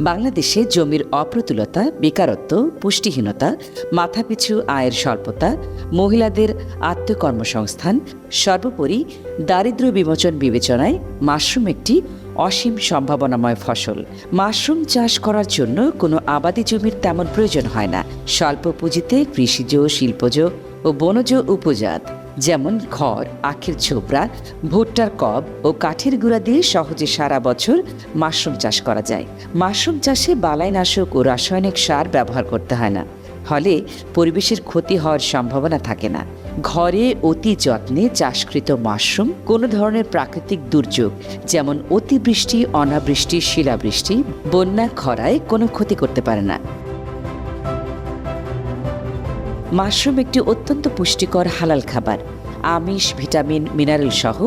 বাংলাদেশে জমির অপ্রতুলতা, বেকারত্ব, পুষ্টিহীনতা, মাথাপিছু আয়ের স্বল্পতা, মহিলাদের আত্মকর্মসংস্থান, সর্বোপরি দারিদ্র্য বিমোচন বিবেচনায় মাশরুম একটি অসীম সম্ভাবনাময় ফসল। মাশরুম চাষ করার জন্য কোনো আবাদি জমির তেমন প্রয়োজন হয় না। স্বল্প পুঁজিতে কৃষিজ, শিল্পজ ও বনজ উপজাত। যেমন খড়, আখের ছোবড়া ভুট্টার কব ও কাঠের গুঁড়া দিয়ে সহজে সারা বছর মাশরুম চাষ করা যায়। মাশরুম চাষে বালাইনাশক ও রাসায়নিক সার ব্যবহার করতে হয় না। ফলে পরিবেশের ক্ষতি হওয়ার সম্ভাবনা থাকে না। ঘরে অতি যত্নে চাষকৃত মাশরুম কোনো ধরনের প্রাকৃতিক দুর্যোগ, যেমন অতিবৃষ্টি, অনাবৃষ্টি, শিলাবৃষ্টি, বন্যা, খরায় কোনো ক্ষতি করতে পারে না। মাশরুম একটি অত্যন্ত পুষ্টিকর হালাল খাবার। আমিষ, ভিটামিন, মিনারেল সহ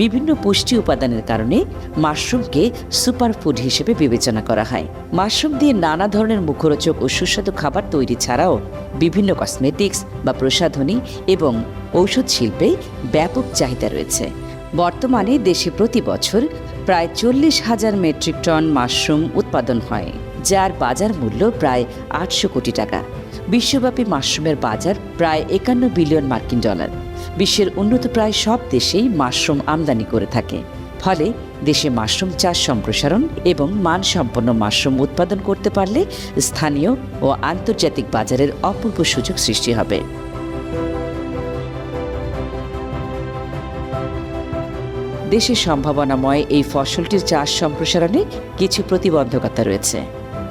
বিভিন্ন পুষ্টি উপাদানের কারণে মাশরুমকে সুপারফুড হিসেবে বিবেচনা করা হয়। মাশরুম দিয়ে নানা ধরনের মুখরোচক ও সুস্বাদু খাবার তৈরি ছাড়াও বিভিন্ন কসমেটিক্স বা প্রসাধনী এবং ঔষধ শিল্পে ব্যাপক চাহিদা রয়েছে। বর্তমানে দেশে প্রতি বছর প্রায় চল্লিশ হাজার মেট্রিক টন মাশরুম উৎপাদন হয়, যার বাজার মূল্য প্রায় আটশো কোটি টাকা। বিশ্বব্যাপী মাশরুমের বাজার প্রায় একান্ন বিলিয়ন মার্কিন ডলার। বিশ্বের উন্নত প্রায় সব দেশেই মাশরুম আমদানি করে থাকে। ফলে দেশে মাশরুম চাষ সম্প্রসারণ এবং মানসম্পন্ন মাশরুম উৎপাদন করতে পারলে স্থানীয় ও আন্তর্জাতিক বাজারের অপূর্ব সুযোগ সৃষ্টি হবে। দেশের সম্ভাবনাময় এই ফসলটির চাষ সম্প্রসারণে কিছু প্রতিবন্ধকতা রয়েছে।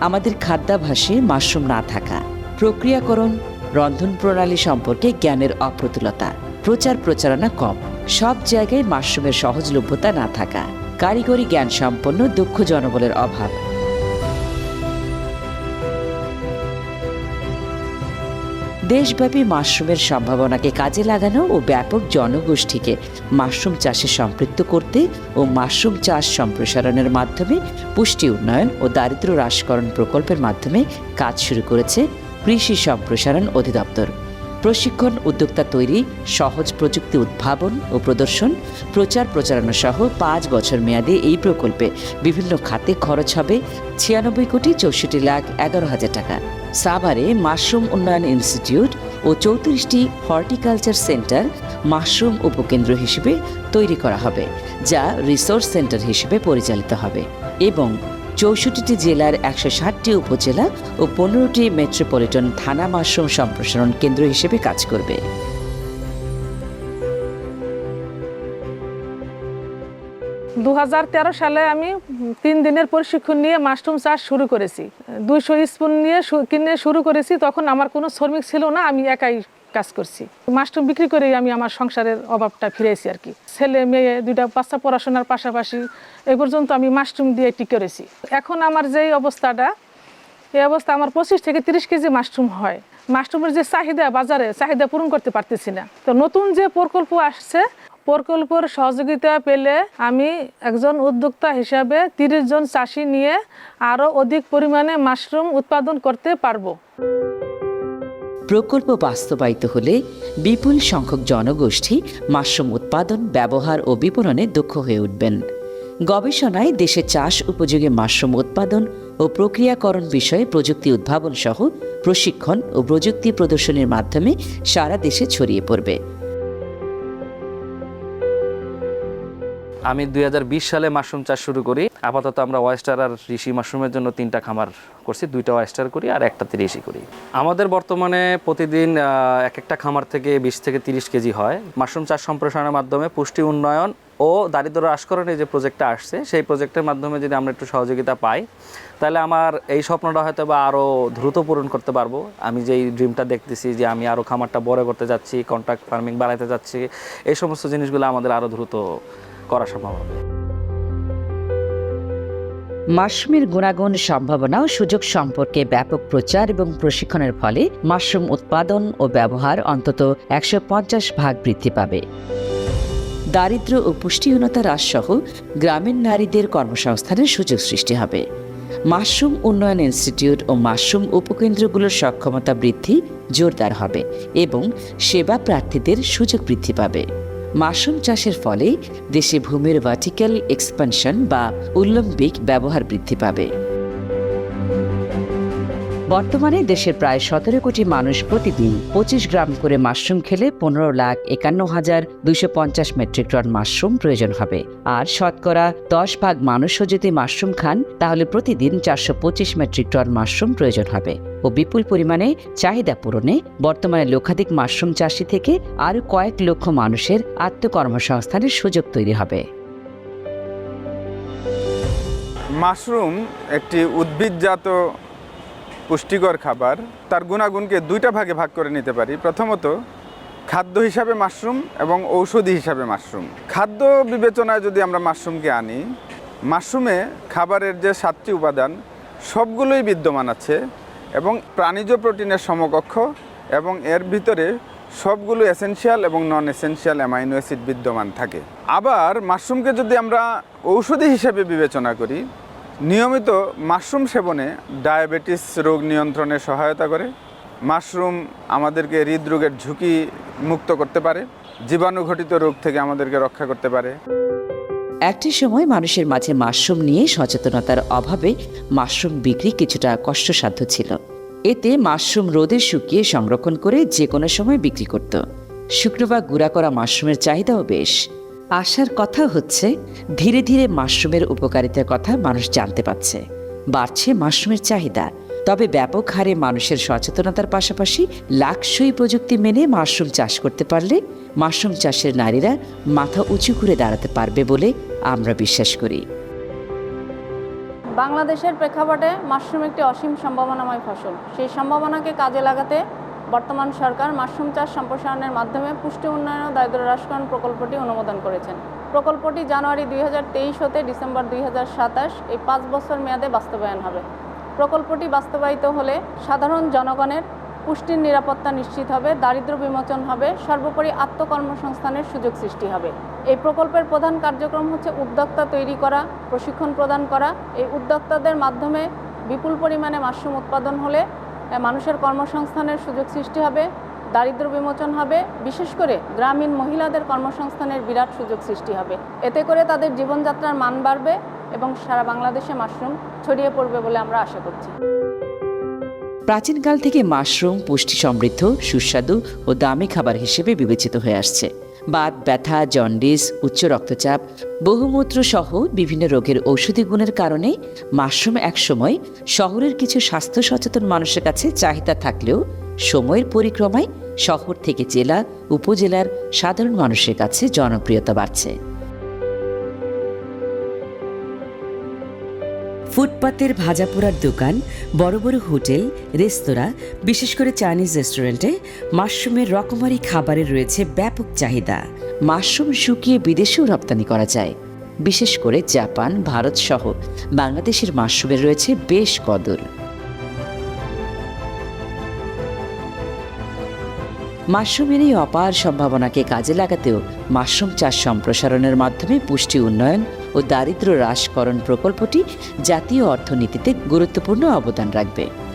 আমাদের খাদ্যাভাসে মাশরুম না থাকা প্রক্রিয়াকরণ, রন্ধন প্রণালী সম্পর্কে জ্ঞানের অপ্রতুলতা, প্রচার প্রচারণা কম, সব জায়গায় মাশরুমের সহজলভ্যতা না থাকা, কারিগরি জ্ঞান সম্পন্ন দক্ষ জনবলের অভাব। দেশব্যাপী মাশরুমের সম্ভাবনাকে কাজে লাগানো ও ব্যাপক জনগোষ্ঠীকে মাশরুম চাষে সম্পৃক্ত করতে ও মাশরুম চাষ সম্প্রসারণের মাধ্যমে পুষ্টি উন্নয়ন ও দারিদ্র হ্রাসকরণ প্রকল্পের মাধ্যমে কাজ শুরু করেছে কৃষি সম্প্রসারণ অধিদপ্তর। প্রশিক্ষণ উদ্যোক্তা তৈরি, সহজ প্রযুক্তি উদ্ভাবন ও প্রদর্শন, প্রচার প্রচারণা সহ পাঁচ বছর মেয়াদে এই প্রকল্পে বিভিন্ন খাতে খরচ হবে ছিয়ানব্বই কোটি চৌষট্টি লাখ এগারো হাজার টাকা। সাভারে মাশরুম উন্নয়ন ইনস্টিটিউট ও চৌত্রিশটি হর্টিকালচার সেন্টার মাশরুম উপকেন্দ্র হিসেবে তৈরি করা হবে, যা রিসোর্স সেন্টার হিসেবে পরিচালিত হবে এবং চৌষট্টিটি জেলার একশো ষাটটি উপজেলা ও পনেরোটি মেট্রোপলিটন থানা মাশরুম সম্প্রসারণ কেন্দ্র হিসেবে কাজ করবে। দু হাজার তেরো সালে আমি তিন দিনের প্রশিক্ষণ নিয়ে মাশরুম চাষ শুরু করেছি। দুইশো স্পুন নিয়ে কিনে শুরু করেছি, তখন আমার কোনো শ্রমিক ছিল না, আমি একাই কাজ করছি। মাশরুম বিক্রি করেই আমি আমার সংসারের অভাবটা ফিরেছি আর কি। ছেলে, মেয়ে, দুইটা বাচ্চা পড়াশোনার পাশাপাশি এ পর্যন্ত আমি মাশরুম দিয়ে টিকে করেছি। এখন আমার যেই অবস্থাটা, এই অবস্থা আমার পঁচিশ থেকে তিরিশ কেজি মাশরুম হয়। মাশরুমের যে চাহিদা বাজারে, চাহিদা পূরণ করতে পারতেছি না। তো নতুন যে প্রকল্প আসছে, প্রকল্পের সহযোগিতা পেলে আমি একজন উদ্যোক্তা হিসাবে তিরিশ জন চাষি নিয়ে আরও অধিক পরিমাণে মাশরুম উৎপাদন করতে পারব। প্রকল্প বাস্তবায়িত হলে বিপুল সংখ্যক জনগোষ্ঠী মাশরুম উৎপাদন, ব্যবহার ও বিপণনে দক্ষ হয়ে উঠবেন। গবেষণায় দেশে চাষ উপযোগী মাশরুম উৎপাদন ও প্রক্রিয়াকরণ বিষয়ে প্রযুক্তি উদ্ভাবন সহ প্রশিক্ষণ ও প্রযুক্তি প্রদর্শনীর মাধ্যমে সারা দেশে ছড়িয়ে পড়বে। আমি দুই হাজার বিশ সালে মাশরুম চাষ শুরু করি। আপাতত আমরা ওয়েস্টার আর ঋষি মাশরুমের জন্য তিনটা খামার করছি, দুইটা ওয়েস্টার করি আর একটাতে ঋষি করি। আমাদের বর্তমানে প্রতিদিন এক একটা খামার থেকে বিশ থেকে তিরিশ কেজি হয়। মাশরুম চাষ সম্প্রসারণের মাধ্যমে পুষ্টি উন্নয়ন ও দারিদ্র হ্রাসকরণে যে প্রজেক্টটা আসছে, সেই প্রজেক্টের মাধ্যমে যদি আমরা একটু সহযোগিতা পাই, তাহলে আমার এই স্বপ্নটা হয়তো বা আরও দ্রুত পূরণ করতে পারব। আমি যেই ড্রিমটা দেখতেছি যে আমি আরও খামারটা বড় করতে যাচ্ছি কন্ট্রাক্ট ফার্মিং বাড়াতে যাচ্ছি, এই সমস্ত জিনিসগুলো আমাদের আরও দ্রুত করা সম্ভব হবে। মাশরুমের গুণাগুণ সম্ভাবনা ও সুযোগ সম্পর্কে ব্যাপক প্রচার এবং প্রশিক্ষণের ফলে মাশরুম উৎপাদন ও ব্যবহার অন্তত একশো পঞ্চাশ ভাগ বৃদ্ধি পাবে। দারিদ্র্য ও পুষ্টিহীনতা হ্রাস সহ গ্রামীণ নারীদের কর্মসংস্থানের সুযোগ সৃষ্টি হবে। মাশরুম উন্নয়ন ইনস্টিটিউট ও মাশরুম উপকেন্দ্রগুলোর সক্ষমতা বৃদ্ধি জোরদার হবে এবং সেবা প্রার্থীদের সুযোগ বৃদ্ধি পাবে। মাশরুম চাষের ফলে দেশে ভূমির ভার্টিক্যাল এক্সপানশন বা উল্লম্বিক ব্যবহার বৃদ্ধি পাবে। বর্তমানে দেশের প্রায় সতেরো কোটি মানুষ প্রতিদিন পঁচিশ গ্রাম করে মাশরুম খেলে পনেরো লাখ একান্ন হাজার দুইশো পঞ্চাশ মেট্রিক টন মাশরুম প্রয়োজন হবে। আর শতকরা দশ ভাগ মানুষও যদি মাশরুম খান, তাহলে প্রতিদিন চারশো পঁচিশ মেট্রিক টন মাশরুম প্রয়োজন হবে। ও বিপুল পরিমাণে চাহিদা পূরণে বর্তমানে লক্ষাধিক মাশরুম চাষি থেকে আরও কয়েক লক্ষ মানুষের আত্মকর্মসংস্থানের সুযোগ তৈরি হবে। মাশরুম একটি উদ্ভিদজাত পুষ্টিকর খাবার, তার গুণাগুণকে দুইটা ভাগে ভাগ করে নিতে পারি। প্রথমত, খাদ্য হিসাবে মাশরুম এবং ঔষধি হিসাবে মাশরুম। খাদ্য বিবেচনায় যদি আমরা মাশরুমকে আনি, মাশরুমে খাবারের যে সাতটি উপাদান, সবগুলোই বিদ্যমান আছে এবং প্রাণীজ প্রোটিনের সমকক্ষ এবং এর ভিতরে সবগুলো এসেনশিয়াল এবং নন এসেনশিয়াল অ্যামাইনো অ্যাসিড বিদ্যমান থাকে। আবার মাশরুমকে যদি আমরা ঔষধি হিসেবে বিবেচনা করি নিয়মিত মাশরুম সেবনে ডায়াবেটিস রোগ নিয়ন্ত্রণে সহায়তা করে। মাশরুম আমাদেরকে হৃদরোগের ঝুঁকি মুক্ত করতে পারে, জীবাণুঘটিত রোগ থেকে আমাদেরকে রক্ষা করতে পারে। একটি সময় মানুষের মাঝে মাশরুম নিয়ে সচেতনতার অভাবে মাশরুম বিক্রি কিছুটা কষ্টসাধ্য ছিল। এতে মাশরুম রোদে শুকিয়ে সংরক্ষণ করে যে কোনো সময় বিক্রি করত। শুকনো বা গুঁড়া করা মাশরুমের চাহিদাও বেশ। আশার কথা হচ্ছে, ধীরে ধীরে মাশরুমের উপকারিতার কথা মানুষ জানতে পারছে। বাড়ছে মাশরুমের চাহিদা। তবে ব্যাপক হারে মানুষের সচেতনতার পাশাপাশি লাকসই প্রযুক্তি মেনে মাশরুম চাষ করতে পারলে মাশরুম চাষের নারীরা মাথা উঁচু করে দাঁড়াতে পারবে বলে আমরা বিশ্বাস করি। বাংলাদেশের প্রেক্ষাপটে মাশরুম একটি অসীম সম্ভাবনাময় ফসল। সেই সম্ভাবনাকে কাজে লাগাতে বর্তমান সরকার মাশরুম চাষ সম্প্রসারণের মাধ্যমে পুষ্টি উন্নয়ন ও দারিদ্র হ্রাসকরণ প্রকল্পটি অনুমোদন করেছেন। প্রকল্পটি জানুয়ারি দুই হাজার তেইশ হতে ডিসেম্বর দুই হাজার সাতাশ, এই পাঁচ বছর মেয়াদে বাস্তবায়ন হবে। প্রকল্পটি বাস্তবায়িত হলে সাধারণ জনগণের পুষ্টির নিরাপত্তা নিশ্চিত হবে দারিদ্র বিমোচন হবে, সর্বোপরি আত্মকর্মসংস্থানের সুযোগ সৃষ্টি হবে। এই প্রকল্পের প্রধান কার্যক্রম হচ্ছে উদ্যোক্তা তৈরি করা, প্রশিক্ষণ প্রদান করা। এই উদ্যোক্তাদের মাধ্যমে বিপুল পরিমাণে মাশরুম উৎপাদন হলে মানুষের কর্মসংস্থানের সুযোগ সৃষ্টি হবে, দারিদ্র বিমোচন হবে, বিশেষ করে গ্রামীণ মহিলাদের কর্মসংস্থানের বিরাট সুযোগ সৃষ্টি হবে। এতে করে তাদের জীবনযাত্রার মান বাড়বে এবং সারা বাংলাদেশে মাশরুম ছড়িয়ে পড়বে বলে আমরা আশা করছি। প্রাচীনকাল থেকে মাশরুম পুষ্টি সমৃদ্ধ, সুস্বাদু ও দামি খাবার হিসেবে বিবেচিত হয়ে আসছে। বাত, ব্যথা, জন্ডিস, উচ্চ রক্তচাপ, বহুমূত্র সহ বিভিন্ন রোগের ঔষধি গুণের কারণে মাশরুম একসময় শহরের কিছু স্বাস্থ্য সচেতন মানুষের কাছে চাহিদা থাকলেও সময়ের পরিক্রমায় শহর থেকে জেলা, উপজেলার সাধারণ মানুষের কাছে জনপ্রিয়তা বাড়ছে। ফুটপাতের ভাজাপোড়ার দোকান, বড় বড় হোটেল, রেস্তোরাঁ, বিশেষ করে চাইনিজ রেস্টুরেন্টে মাশরুমের রকমারি খাবারের রয়েছে ব্যাপক চাহিদা। মাশরুম শুকিয়ে বিদেশেও রপ্তানি করা যায়। বিশেষ করে জাপান, ভারত সহ বাংলাদেশের মাশরুমের রয়েছে বেশ কদর। মাশরুমের এই অপার সম্ভাবনাকে কাজে লাগাতেও মাশরুম চাষ সম্প্রসারণের মাধ্যমে পুষ্টি উন্নয়ন ও দারিদ্র হ্রাসকরণ প্রকল্পটি জাতীয় অর্থনীতিতে গুরুত্বপূর্ণ অবদান রাখবে।